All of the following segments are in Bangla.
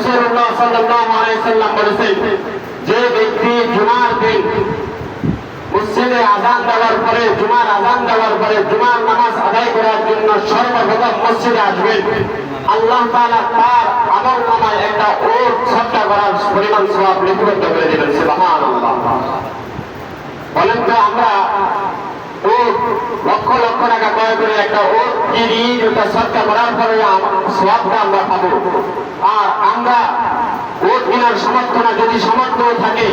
রাসূলুল্লাহ সাল্লাল্লাহু আলাইহি সাল্লাম বলেছেন, যে ব্যক্তি জুমার দিন মসজিদে আজান দেওয়ার পরে, জুমার আজান দেওয়ার পরে, জুমার নামাজ আদায় করার জন্য সর্বপ্রথম মসজিদে আসবেন আল্লাহ তাআলা তার আমল নামায় একটা ওট সৎকার করার পরিমাণ সওয়াব লিপিবদ্ধ করে দেবেন সুবহানাল্লাহ। বলেন তো আমরা লক্ষ লক্ষ টাকা ক্রয় করে একটা ও কিনি যেটা সৎকার করার পরে সবটা আমরা পাবো। আর আমরা ওট কেনার সমর্থ না যদি সমর্থ থাকে,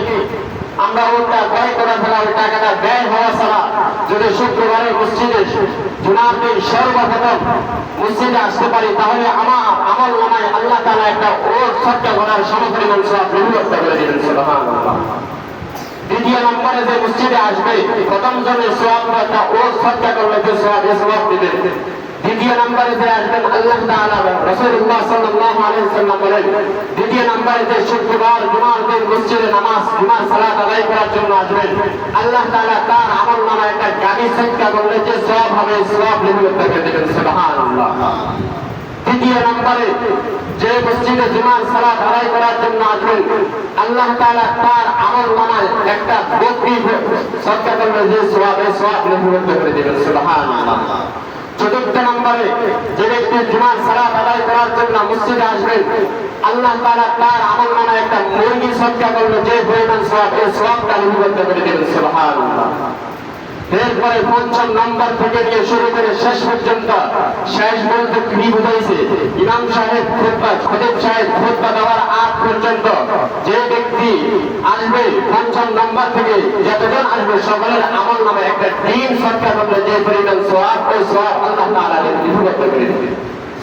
আমরা ওটা ক্রয় করা ছাড়া ওই টাকাটা ব্যয় হওয়া ছাড়া যদি শুক্রবারে মসজিদে দিন সর্বপ্রথম মসজিদে আসতে পারি, তাহলে আমার আমল নামায় আল্লাহ তালা একটা ওট সৎকার করার সমপরিমাণ সব বিভক্ত করে দিলেন দ্বিতীয় নম্বরে যে মসজিদে আসবে, প্রথম জনের সোয়াবটা ও সৎকা করলে যে সোয়াব এ সোয়াব দিবে। দ্বিতীয় নম্বরে যে আসবেন আল্লাহ তাআলা রাসূলুল্লাহ সাল্লাল্লাহু আলাইহি সাল্লাম বলেন, দ্বিতীয় নম্বরে যে শুক্রবার, জুমার দিন মসজিদে নামাজ, জুমার সালাত আদায় করার জন্য আসবেন, আল্লাহ তাআলা তার আমল নামায় একটা সোয়াব সোয়াব দেবেন। তৃতীয় নম্বরে যে মসজিদে জুমার সালাত আদায় করার জন্য আসবেন আল্লাহ তাআলা তার আমল নামায় একটা বকরি সৎকার করলে যে সোয়াব সোয়াব লিপিবদ্ধ করে দেবেন, সুবহানাল্লাহ। চতুর্থ নম্বরে যে ব্যক্তি জুমার সালাত আদায় করার জন্য মসজিদে আসবেন আল্লাহ তাআলা তার আমল নামায় একটা মুরগি সৎকার করলে যে পরিমাণ সোয়াব এই সোয়াবটা লিপিবদ্ধ করে দেবেন, সুবহানাল্লাহ। এরপরে পঞ্চম নম্বর থেকে নিয়ে শুরু করে শেষ পর্যন্ত শেষ বলতে কি বুঝাইছে। ইমাম সাহেব খুতবা, খতিব সাহেব খুতবা দেওয়ার আগ পর্যন্ত যে ব্যক্তি আসবে পঞ্চম নম্বর থেকে, যতজন আসবে সকলের আমল নামে একটা দিন সরকার করলে যে পরিমাণ সোয়াব ওই সোয়াব আল্লাহ তাআলা লিপিবদ্ধ করে দিবে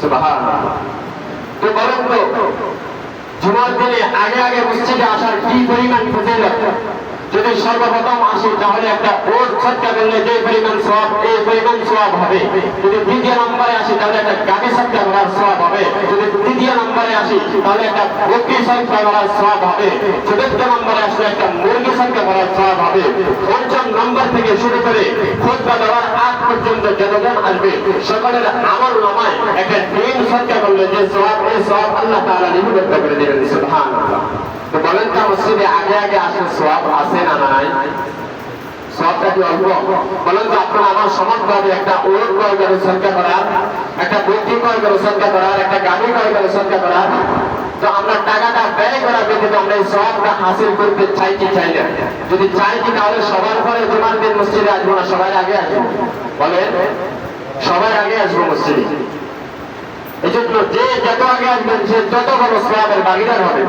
সুবহানাল্লাহ। তো তো, জুমার দিনে আগে আগে মসজিদে আসার কি পরিমাণ ফজিলত? যদি সর্বপ্রথম আসি, তাহলে একটা ওট সৎকা করলে যে পরিমাণ সব, এই পরিমাণ সব হবে। যদি দ্বিতীয় নম্বরে আসি, তাহলে একটা গাড়ি সৎকা করার সব হবে। যদি তৃতীয় নম্বরে আসি, তাহলে একটা বকরি সৎকা করার সব হবে। চতুর্থ নম্বরে আসলে একটা মুরগি সৎকা করার সব হবে। পঞ্চম নম্বর থেকে শুরু করে খোঁজবা দেওয়ার আগ পর্যন্ত যতজন আসবে, সকলের আমল নামায় একটা ডিম সৎকা যে সব এই সব আল্লাহ তাআলা লিপিবদ্ধ করে দেবেন, সুবহানাল্লাহ। তো বলেন তো, মসজিদে আগে আগে আসলে সব আছে না নাই? সবটা কি অল্প? বলেন তো, আপনার আমার সমর্থ একটা ওট ক্রয় করে সৎকা করার, একটা বুদ্ধি ক্রয় করে সৎকা করার, একটা গাড়ি ক্রয় করে সৎকা করার। তো আমরা টাকাটা ব্যয় করা ব্যতীত আমরা এই সবটা হাসিল করতে চাই কি চাই না? যদি চাই কি, তাহলে সবার পরে তোমার দিন মসজিদে আসব না সবাই আগে আসব। বলেন সবাই আগে আসব মসজিদে। এই জন্য যে যত আগে আসবেন সে তত বড় সবের ভাগিদার হবে।